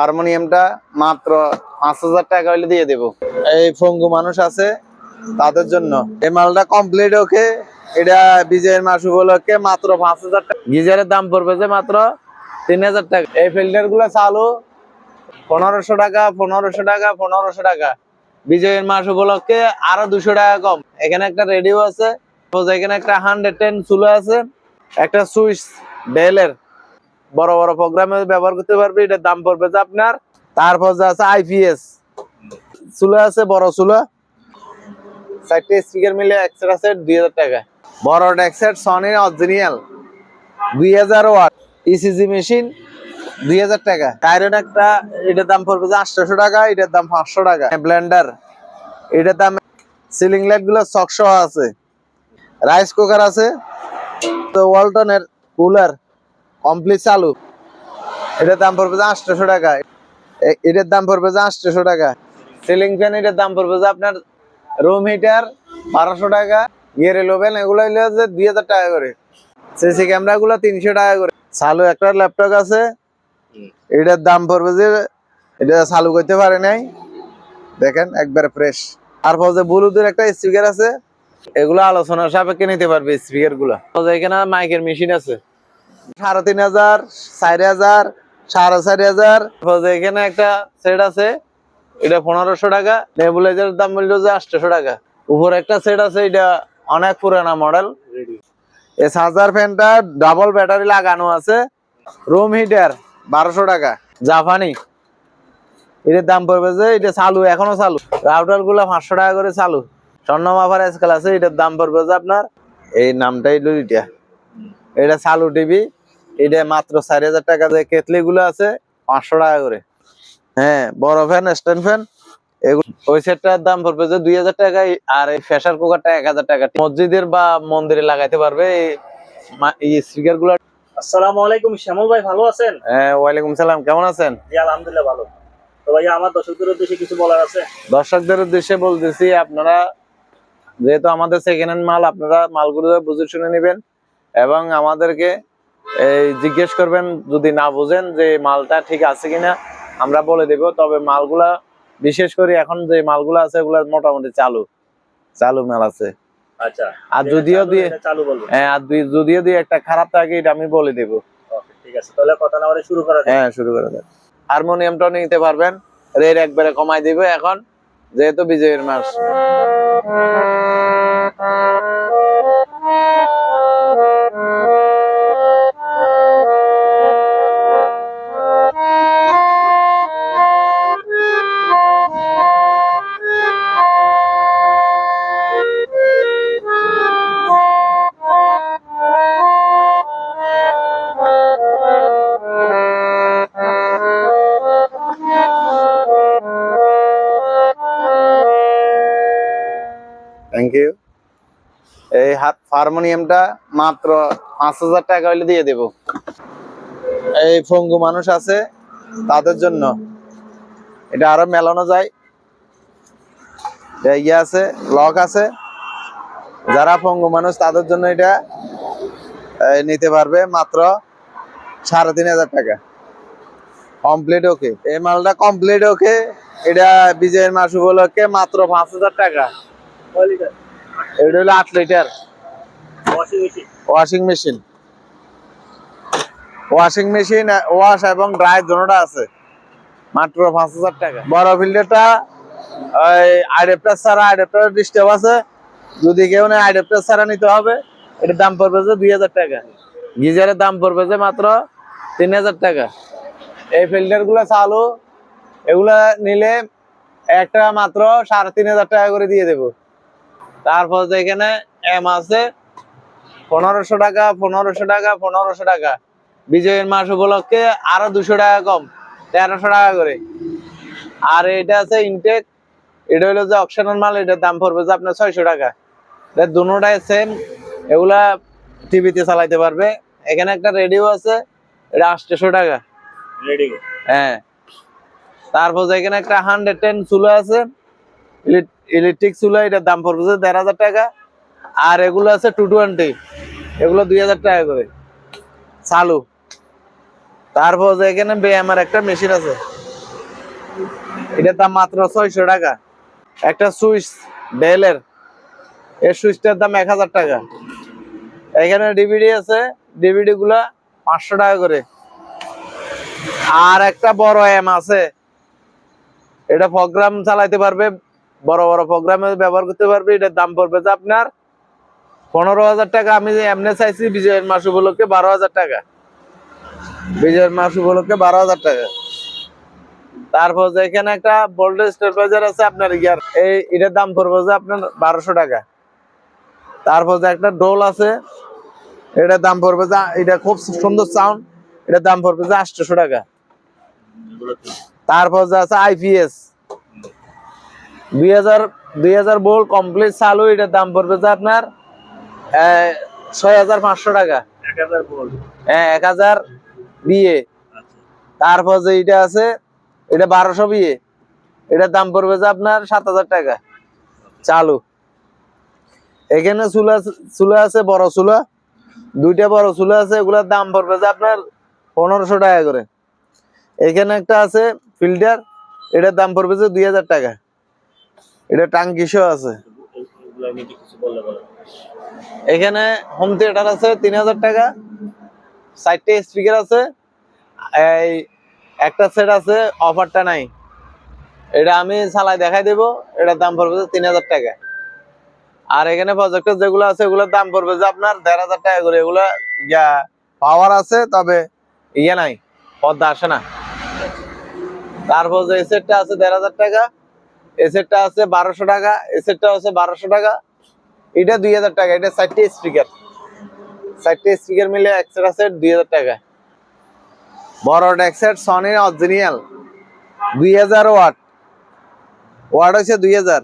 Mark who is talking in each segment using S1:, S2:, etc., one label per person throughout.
S1: হারমোনিয়ামটা মাত্র পাঁচ হাজার টাকা হইলে দিয়ে দেবো। এই ফঙ্গু মানুষ আছে তাদের জন্য। এই মালটা কমপ্লিট ওকে। এটা বিজয়ের মাস উপলক্ষে মাত্র পাঁচ হাজার টাকা। গিজারের দাম পড়বে যে মাত্র তিন হাজার টাকা। এই ফিল্টারগুলো চালু। পনেরোশো টাকা পনেরোশো টাকা পনেরোশো টাকা। বিজয়ের মাস উপলক্ষে আরও দুশো টাকা কম। এখানে একটা রেডিও আছে। এখানে একটা হান্ড্রেড টেন চুলো আছে। একটা সুইচ ডেলের বড় বড় প্রোগ্রামে ব্যবহার করতে পারবে, এটার দাম পড়বে যে আপনার, তারপর যে আছে আইপিএস চুলো আছে, বড় চুলো। চারটে স্পিকার মিলে একসেট আছে দুই হাজার টাকা। বড় ডেক্সেট সনির অরিজিনাল দুই হাজার ওয়াট ইসিজি মেশিন দুই হাজার টাকা। কাইরন একটা, এটার দাম পড়বে যে আটশোশো টাকা, এটার দাম পাঁচশো টাকা। ব্লেন্ডার এটার দাম সিলিং লাইটগুলো চকসহ আছে। রাইস কুকার আছে। তো ওয়ালটনের কুলার কমপ্লিট চালু। এটার দাম পড়বে যে আটশোশো টাকা। এটার দাম পড়বে যে আটশোশো টাকা। সিলিং ফ্যান, এটার দাম পড়বে যে আপনার রুম হিটার বারোশো টাকা। গিয়ার এলোভেন এগুলো হইলে যে দুই হাজার টাকা করে। সিসি ক্যামেরা গুলো তিনশো টাকা করে। চালু একটা ল্যাপটপ আছে। এটার দাম পড়বে যে, এটা চালু করতে পারে নাই। দেখেন, একবার ফ্রেশ তারপর যে ব্লুটুথের একটা স্পিকার আছে। এগুলো আলোচনার সাপেক্ষে নিতে পারবে স্পিকারগুলো। এখানে মাইকের মেশিন আছে। সাড়ে তিন হাজার চার হাজার সাড়ে চারি হাজার। এখানে একটা সেট আছে এটা পনেরোশো টাকা নেবুলাইজার দাম বলল যে আটশোশো টাকা। উপর একটা সেট আছে এটা অনেক পুরানা মডেল এই চার্জার ফ্যানটা ডাবল ব্যাটারি লাগানো আছে রুম হিটার বারোশো টাকা। জাপানি। এটার দাম পড়বে যে এটা চালু এখনও চালু। রাউটারগুলা পাঁচশো টাকা করে চালু। স্বর্ণ মাফার স্কেল আছে এটার দাম পড়বে যে আপনার এই নামটাই এটা এটা চালু টিভি এটা মাত্র চারি হাজার টাকা যে কেতলি গুলো আছে পাঁচশো টাকা করে। হ্যাঁ বড় ফ্যান স্ট্যান্ড ফ্যান ওই সেটটার দাম পড়বে যে দুই হাজার টাকা আর এই প্রেসার কুকারটা এক হাজার টাকা। মসজিদের বা মন্দিরে লাগাইতে পারবে এই স্পিকারগুলো
S2: আসসালামু আলাইকুম শ্যামল ভাই ভালো আছেন?
S1: হ্যাঁ ওয়ালাইকুম সালাম কেমন আছেন?
S2: জি আলহামদুলিল্লাহ ভালো। তো ভাই আমার দর্শকদের উদ্দেশ্যে কিছু বলার আছে?
S1: দর্শকদের উদ্দেশ্যে বলতেছি আপনারা যেহেতু আমাদের সেকেন্ড হ্যান্ড মাল আপনারা মালগুলো বুঝে শুনে নেবেন। এবং আমাদেরকে এই জিজ্ঞেস করবেন যদি না বুঝেন যে মালটা ঠিক আছে কিনা আমরা বলে দেব। তবে মালগুলা বিশেষ করে এখন যে মালগুলো আছে ওগুলা মোটামুটি চালু। চালু মাল আছে।
S2: আচ্ছা
S1: আর যদিও দিয়ে হ্যাঁ আর যদিও দিয়ে একটা খারাপ থাকে এটা আমি বলে দেব।
S2: ঠিক আছে তাহলে কথা না শুরু করা
S1: হ্যাঁ শুরু করে দেন হারমোনিয়ামটাও নিতে পারবেন। রেট একবারে কমাই দিবে এখন যেহেতু বিজয়ের মাস। হারমোনিয়ামটা মাত্র পাঁচ হাজার টাকা হইলে দিয়ে দেব। এই ফঙ্গু মানুষ আছে, তাদের জন্য। এটা আরও মেলানো যায়। ইয়ে আছে, লক আছে। যারা পঙ্গু মানুষ, তাদের জন্য এটা নিতে পারবে মাত্র সাড়ে তিন হাজার টাকা। Complete okay. এই মালটা কমপ্লিট ওকে। এটা বিজয়ের মাস উপলক্ষে মাত্র পাঁচ হাজার টাকা। এটা হলো আট litre.
S2: Washing machine
S1: washing machine wash এবং ড্রাই দুটোটা আছে। মাত্র পাঁচ হাজার টাকা। বড় ফিল্টারটা ওই আইডেপ্টার ছাড়া আইডেপ্টার ডিস্টার্ব আছে। যদি কেউ নেই আইডেপ্টার ছাড়া নিতে হবে এটার দাম পড়বে যে দুই হাজার টাকা। গিজারের দাম পড়বে যে মাত্র তিন হাজার টাকা। এই ফিল্টারগুলো চালু এগুলা নিলে একটা মাত্র সাড়ে তিন হাজার টাকা করে দিয়ে দেবো। তারপর যে এখানে এম আছে পনেরোশো টাকা পনেরোশো টাকা পনেরোশো টাকা। বিজয়ের মাস উপলক্ষে আরও দুশো টাকা কম তেরোশো টাকা করে। আর এটা আছে ইনটেক এটা হলো যে অকশনের মাল এটার দাম পড়বে যে আপনার ছয়শো টাকা। দুটাই সেম এগুলা টিভিতে চালাইতে পারবে। এখানে একটা রেডিও আছে এটা আটশোশো টাকা।
S2: রেডিও
S1: হ্যাঁ। তারপর যে এখানে একটা হান্ড্রেড টেন চুলো আছে ইলেকট্রিক চুলো এটার দাম পড়বে যে দেড় হাজার টাকা। আর এগুলো আছে টু টোয়েন্টি এগুলো দুই হাজার টাকা করে। চালু। তারপর এখানে ব্যায়ামের একটা মেশিন আছে। এটার দাম মাত্র ছয়শো টাকা। একটা সুইচ ডেলের এর সুইচটার দাম এক হাজার টাকা। এখানে ডিভিডি আছে। ডিভিডি গুলা পাঁচশো টাকা করে। আর একটা বড় এম আছে। এটা প্রোগ্রাম চালাইতে পারবে। বড় বড় প্রোগ্রামে ব্যবহার করতে পারবে। এটার দাম পড়বে যে আপনার পনেরো হাজার টাকা, আমি এমনি চাইছি বিজয়ের মাস উপলক্ষে বারো হাজার টাকা। বিজয়ের মাস উপলক্ষে বারো হাজার টাকা। তারপর যে এখানে একটা ভোল্টেজ স্টেবিলাইজার আছে আপনার ইয়ার, এই এটার দাম পড়বে যে আপনার বারোশো টাকা। তারপর যে একটা ডোল আছে, এটার দাম পড়বে যে, এটা খুব সুন্দর সাউন্ড এটার দাম পড়বে যে আটশোশো টাকা। তারপর যে আছে আইপিএস দুই হাজার দুই হাজার বোল কমপ্লিট চালু, এটার দাম পড়বে যে আপনার ছয় হাজার পাঁচশো টাকা। হ্যাঁ এক হাজার বিয়ে।
S2: আচ্ছা।
S1: তারপর যে এটা আছে এটা বারোশো বিয়ে। এটার দাম পড়বে যে আপনার সাত হাজার টাকা। চালু। এখানে চুলা চুলা আছে বড় চুলা। দুইটা বড় চুলা আছে এগুলোর দাম পড়বে যে আপনার পনেরোশো টাকা করে। এখানে একটা আছে ফিল্টার এটার দাম পড়বে যে দুই হাজার টাকা। এটা টাঙ্কিশও আছে। এখানে হোম থিয়েটার আছে তিন হাজার টাকা, চারটে স্পিকার আছে, এই একটা সেট আছে অফারটা নাই। এটা আমি চালাই দেখাই দেবো, এটার দাম পড়বে তিন হাজার টাকা। আর এখানে প্রজেক্টর যেগুলো আছে, এগুলোর দাম পড়বে যে আপনার দেড় হাজার টাকা করে। এগুলো, ইয়া পাওয়ার আছে, তবে ইয়ে নাই, পদ্মা আসে না। তারপর যে এসেটটা আছে দেড় হাজার টাকা এসেটটা আছে বারোশো টাকা এসেটটা আছে বারোশো টাকা। এটা দুই হাজার টাকা, এটা চারটে স্পিকার চারটে স্পিকার মিলে একসাথে সেট দুই হাজার টাকা। বড় ডেক সেট সনির অরিজিনাল দুই হাজার ওয়াট। ওয়াট হচ্ছে দুই হাজার।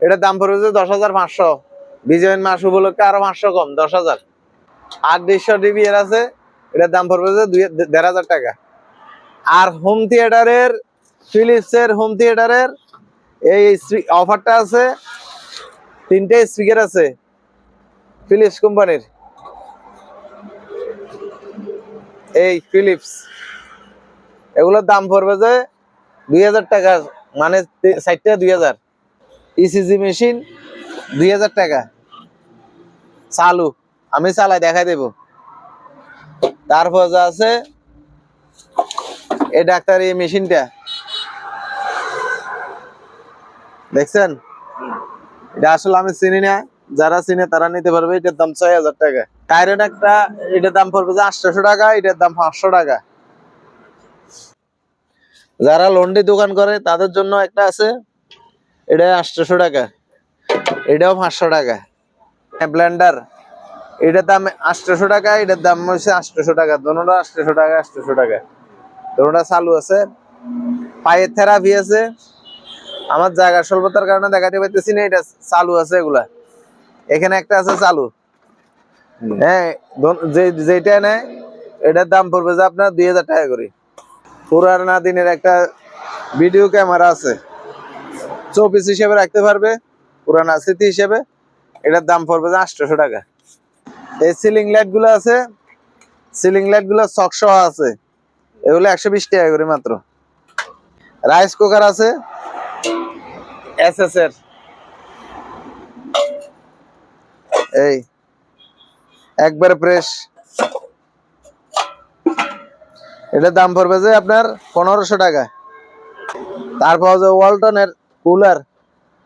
S1: এটার দাম পড়বে দশ হাজার পাঁচশো। বিজয়ের মাস উপলক্ষে আরও পাঁচশো কম, দশ হাজার। আর দেড়শো ডিবি এর আছে, এটার দাম পড়বে যে দুই, দেড় হাজার টাকা। আর হোম থিয়েটারের ফিলিপসের হোম থিয়েটারের এই অফারটা আছে তিনটে স্পিকার আছে। ফিলিপস কোম্পানির। এই ফিলিপস। এগুলোর দাম পড়বে যে দুই হাজার টাকা মানে ষাট টাকা দুই হাজার। ইসিজি মেশিন দুই হাজার টাকা। চালু। আমি চালাই, দেখাই দেব। তারপর যা আছে, এই ডাক্তার এই মেশিনটা দেখছেন? এটা আসলে আমি চিনি না। যারা চিনে তারা নিতে পারবে, এটার দাম ছয় হাজার টাকা। কাইরন একটা, এটার দাম পড়বে যে আটশোশো টাকা, এটার দাম পাঁচশো টাকা। যারা লন্ডি দোকান করে, তাদের জন্য একটা আছে, এটা আটশোশো টাকা। এটাও পাঁচশো টাকা। ব্লেন্ডার। এটার দাম আটশোশো টাকা, এটার দাম হচ্ছে আটশোশো টাকা। দোনোটা আটশোশো টাকা আটশোশো টাকা। দোনোটা চালু আছে। পায়ের থেরাপি আছে। আমার জায়গা স্বল্পতার কারণে দেখাতে পারতেছি না এটা চালু আছে এগুলা। এখানে একটা আছে চালু। হ্যাঁ যেটা নেয় এটার দাম পড়বে যে আপনার দুই হাজার টাকা করে। পুরানা দিনের একটা ভিডিও ক্যামেরা আছে। চৌপিস হিসেবে রাখতে পারবে পুরানা স্মৃতি হিসেবে। এটার দাম পড়বে যে আটশোশো টাকা। এই সিলিং লাইটগুলো আছে সিলিং লাইটগুলো চক সহ আছে। এগুলো একশো বিশ টাকা করে মাত্র। রাইস কুকার আছে এসএস এর। এই। একবার প্রেস এটার দাম পড়বে যে আপনার পনেরোশো টাকা। তারপর যে ওয়ালটনের কুলার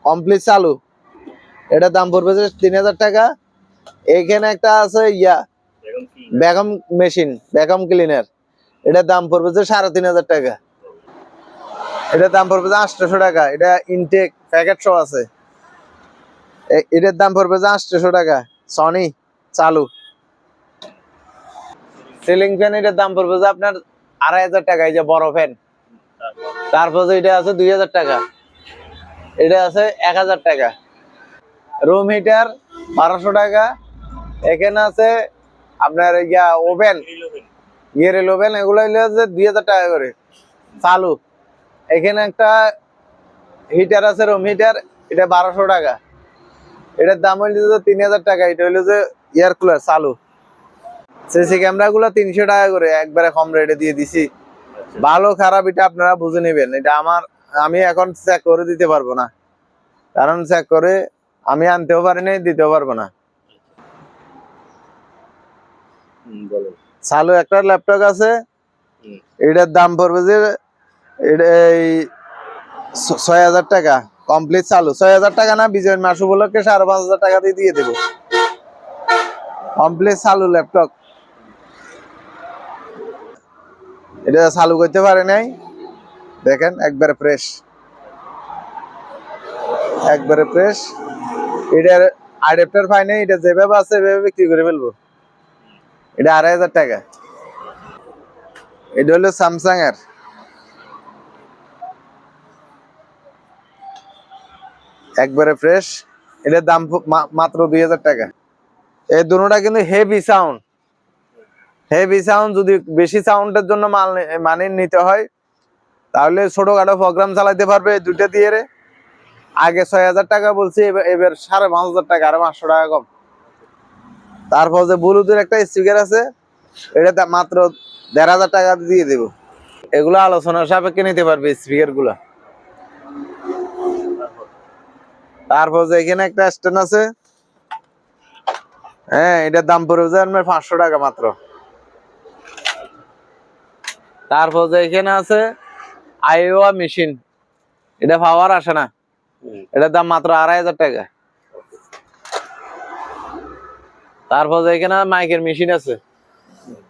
S1: কমপ্লিট চালু। এটার দাম পড়বে যে তিন হাজার টাকা। এখানে একটা আছে ইয়া ব্যাকম মেশিন ব্যাকম ক্লিনার এটার দাম পড়বে যে সাড়ে তিন হাজার টাকা। এটার দাম পড়বে যে আটশোশো টাকা। এটা ইনটেক প্যাকেট সহ আছে। এটার দাম পড়বে যে আটশোশো টাকা। সনি চালু। সিলিং ফ্যান এটার দাম পড়বে যে আপনার আড়াই হাজার টাকা, এই যে বড় ফ্যান
S2: তারপর
S1: যে এটা আছে দুই হাজার টাকা। এটা আছে এক হাজার টাকা। রুম হিটার বারোশো টাকা। এখানে আছে আপনার ইয়া ওভেন ইয়ের ওভেন এগুলো দুই হাজার টাকা করে। চালু। এখানে একটা হিটার আছে রুম হিটার এটা বারোশো টাকা। এটার দাম হইলে যে তিন হাজার টাকা এটা হইল যে এয়ার কুলার চালু। সিসি ক্যামেরা গুলো তিনশো টাকা করে একবারে কম রেটে দিয়ে দিছি। ভালো খারাপ এটা আপনারা বুঝে নেবেন। এটা আমার আমি এখন চেক করে দিতে পারব না। কারণ চেক করে আমি আনতেও পারি নাই দিতেও পারব না। চালু একটা ল্যাপটপ আছে। এটার দাম পড়বে যে এটা এই ছয় হাজার টাকা কমপ্লিট চালু। ছয় হাজার টাকা না, বিজয় মাস উপলক্ষে সাড়ে পাঁচ হাজার টাকা দিয়ে দিয়ে দেবো। কমপ্লিট চালু ল্যাপটপ এটা চালু করতে পারে নাই। দেখেন, একবারে ফ্রেশ একবারে ফ্রেশ এটার আডাপ্টার পাই নাই, এটা যেভাবে আছে সেভাবে বিক্রি করে ফেলব। এটা আড়াই হাজার টাকা। এটা হলো স্যামসাং এর একবারে ফ্রেশ এটার দাম মাত্র দুই হাজার টাকা। এই দুটোটা কিন্তু হেভি সাউন্ড হেভি সাউন্ড যদি বেশি সাউন্ডের জন্য মাল মানে নিতে হয়, তাহলে ছোটখাটো প্রোগ্রাম চালাইতে পারবে দুইটা দিয়ে রে। আগে ছয় হাজার টাকা বলছি, এবার সাড়ে পাঁচ হাজার টাকা, আরও পাঁচশো টাকা কম। তারপর যে ব্লুটুথ একটা স্পিকার আছে, এটা মাত্র দেড় হাজার টাকা দিয়ে দেবো। এগুলো আলোচনার সাপেক্ষে নিতে পারবে স্পিকারগুলা তারপর যে এখানে একটা স্ট্যান্ড আছে হ্যাঁ এটার দাম পড়বে যে আপনার পাঁচশো টাকা মাত্র। তারপর যে এখানে আছে আইওয়া মেশিন। এটা পাওয়ার আসে না। এটার দাম মাত্র আড়াই হাজার টাকা। তারপর যে এখানে মাইকের মেশিন আছে।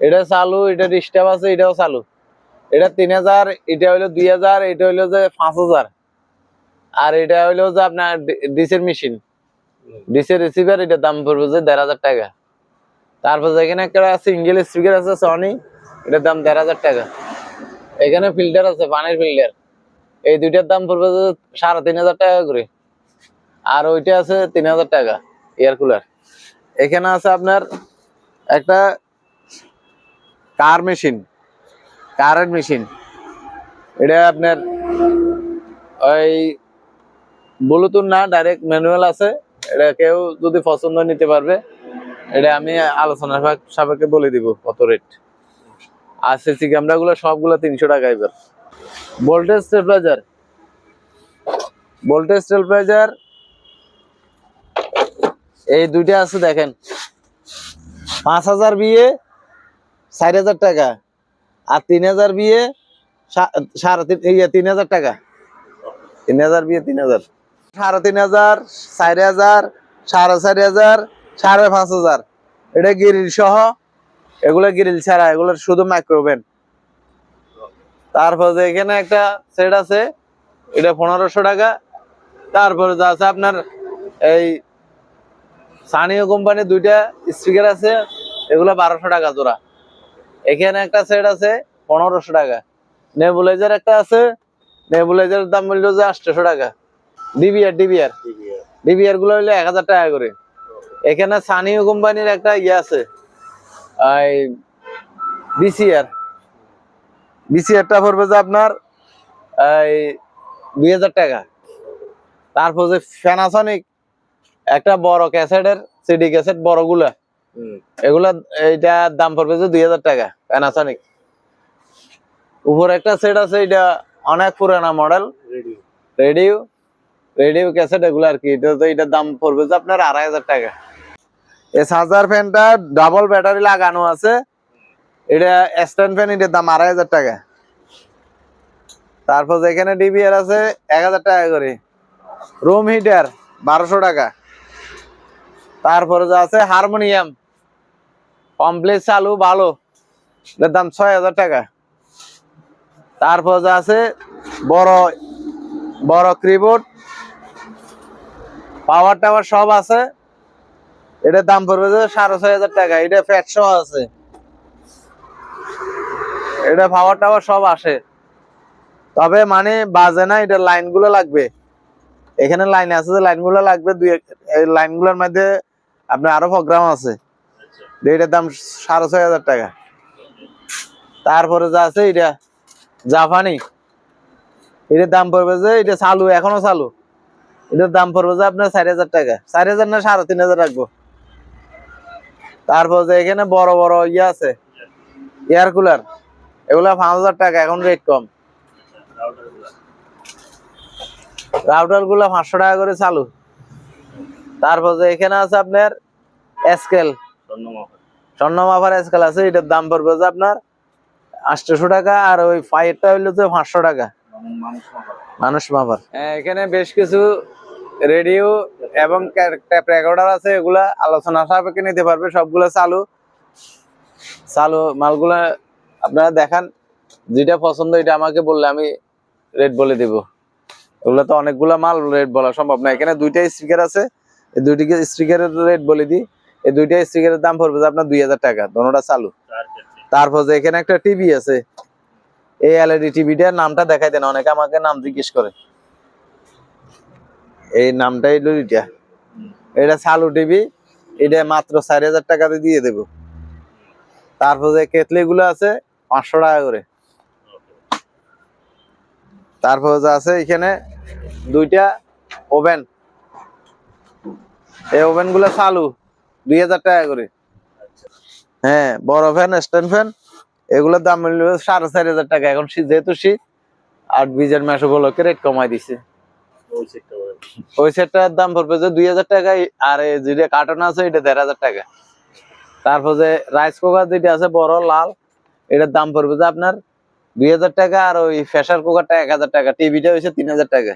S1: এটা চালু এটা ডিস্টার্ব আছে এটাও চালু। এটা তিন হাজার এটা হইল দুই হাজার এটা হইল যে পাঁচ হাজার। আর এটা হইল যে আপনার ডিসের মেশিন। ডিসের রিসিভার এটার দাম পড়বে যে দেড় হাজার টাকা। তারপর এখানে একটা সিঙ্গেল স্পিকার আছে সনি এটার দাম দেড় হাজার টাকা। এখানে ফিল্টার আছে, পানির ফিল্টার এই দুইটার দাম পড়বে যে সাড়ে তিন হাজার টাকা করে। আর ওইটা আছে তিন হাজার টাকা এয়ার কুলার এখানে আছে আপনার একটা কার মেশিন কারেন্ট মেশিন এটা আপনার ওই ব্লুটুথ না ডাইরেক্ট ম্যানুয়াল আছে। এটা কেউ যদি পছন্দ নিতে পারবে, এটা আমি আলোচনা সাপেক্ষে বলে দিব কত রেট আর সিসি ক্যামেরাগুলো সবগুলো তিনশো টাকা এবার। ভোল্টেজ স্টেবিলাইজার ভোল্টেজ স্টেবিলাইজার এই দুইটা আছে দেখেন। পাঁচ হাজার বিয়ে, চার হাজার টাকা। আর তিন হাজার বিয়ে সাড়ে ইয়ে তিন হাজার টাকা। তিন হাজার বিয়ে, তিন হাজার। সাড়ে তিন হাজার, চার হাজার, সাড়ে চারি হাজার, সাড়ে পাঁচ হাজার। এটা গ্রিল সহ, এগুলো গ্রিল ছাড়া এগুলো শুধু মাইক্রোওভেন তারপর এখানে একটা সেট আছে, এটা পনেরোশো টাকা। তারপরে যা আছে আপনার এই সানিও কোম্পানির দুইটা স্পিকার আছে, এগুলো বারোশো টাকা জোড়া। এখানে একটা সেট আছে, পনেরোশো টাকা। নেবুলাইজার একটা আছে নেবুলাইজারের দাম বলল যে আটশোশো টাকা। ডিবিআর ডিবিআর ডিবিআরগুলো হইল এক হাজার টাকা করে। এখানে সানিও কোম্পানির একটা ইয়ে আছে। বিসিআর বিসিআরটা পড়বে যে আপনার এই দুই হাজার টাকা। তারপর যে ফ্যানাসনিক একটা বড় ক্যাসেটের সিডি ক্যাসেট বড়গুলা
S2: হুম,
S1: এগুলা এইটার দাম পড়বে যে দুই হাজার টাকা প্যানাসনিক উপরে একটা সেট আছে এটা অনেক পুরানা model
S2: radio
S1: radio radio cassette এগুলো আর কি, এটা তো এটার দাম পড়বে যে আপনার আড়াই হাজার টাকা। এই চার্জার ফ্যানটা ডাবল ব্যাটারি লাগানো আছে। এটা স্ট্যান্ড ফ্যান এটার দাম আড়াই হাজার টাকা। তারপর যেখানে ডিবিআর আছে, এক হাজার টাকা করে। রুম হিটার বারোশো টাকা। তারপরে যা আছে হারমোনিয়াম কমপ্লিট চালু, ভালো। এটার দাম ছয় হাজার টাকা। তারপর যা আছে বড় বড় কিবোর্ড পাওয়ার টাওয়ার সব আছে। এটার দাম পড়বে যে সাড়ে ছয় হাজার টাকা। এটা ফ্যাট সহ আছে। এটা পাওয়ার টাওয়ার সব আসে। তবে মানে বাজে না, এটা লাইনগুলো লাগবে। এখানে লাইন আছে যে লাইনগুলো লাগবে দুই এই লাইনগুলোর মধ্যে আপনার আরও প্রোগ্রাম আছে। এটার দাম সাড়ে ছয় হাজার টাকা। তারপরে যা আছে এটা জাপানি। এটার দাম পড়বে যে এটা চালু, এখনও চালু। এটার দাম পড়বে যে আপনার চার হাজার টাকা। চার হাজার না সাড়ে তিন হাজার রাখব। তারপর যে এখানে বড় বড় ইয়ে আছে এয়ার কুলার এগুলা পাঁচ হাজার টাকা এখন রেট কম। রাউটারগুলা পাঁচশো টাকা করে চালু। তারপর যে এখানে আছে আপনার স্কেল স্বর্ণ মাফার স্কেল আছে এটার দাম পড়বে যে আপনার আটশোশো টাকা আর ওই ফাইভটা হইল যে পাঁচশো টাকা।
S2: মানুষ।
S1: মানুষ মাপার এখানে বেশ কিছু রেডিও এবং রেকর্ডার আছে, এগুলা আলোচনা সাপেক্ষে নিতে পারবে, সবগুলো চালু। চালু মালগুলা আপনারা দেখান, যেটা পছন্দ এটা আমাকে বললে আমি রেট বলে দিব। ওগুলো তো অনেকগুলা মাল রেট বলা সম্ভব না। এখানে দুইটা স্পিকার আছে, এই দুইটি স্পিকারের রেট বলে দিই। এই দুইটা স্পিকারের দাম পড়বে যে আপনার দুই হাজার টাকা, দোনোটা চালু। তারপর যে এখানে একটা টিভি আছে, এই এলইডি টিভিটার নামটা দেখাই দেন, অনেকে আমাকে নাম জিজ্ঞেস করে। এই নামটাই হলো এটা চালু টিভি এটা মাত্র চার হাজার টাকাতে দিয়ে দেব। তারপর যে কেতলি গুলো আছে, পাঁচশো টাকা করে। তারপর যে আছে এখানে দুইটা ওভেন। এই ওভেনগুলো চালু, দুই হাজার টাকা করে। হ্যাঁ বড় ফ্যান স্ট্যান্ড ফ্যান এগুলোর দাম মিলবে সাড়ে চার হাজার টাকা। এখন যেহেতু শীত আর বীজের মাস উপলক্ষে রেট কমাই দিছে।
S2: ওই
S1: সেটটার দাম পড়বে যে দুই হাজার টাকা, আর যেটা কার্টন আছে এটা দেড় হাজার টাকা। তারপর যে রাইস কুকার যেটা আছে, বড়, লাল, এটার দাম পড়বে যে আপনার দুই হাজার টাকা, আর ওই প্রেসার কুকারটা এক হাজার টাকা। টিভিটা হয়েছে তিন হাজার টাকা।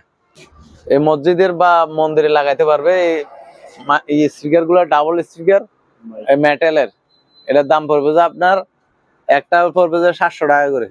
S1: এই মসজিদের বা মন্দিরে লাগাইতে পারবে, এই স্পিকারগুলো ডাবল স্পিকার মেটেলের এটার দাম পড়বে যে আপনার, একটা পড়বে যে সাতশো টাকা করে।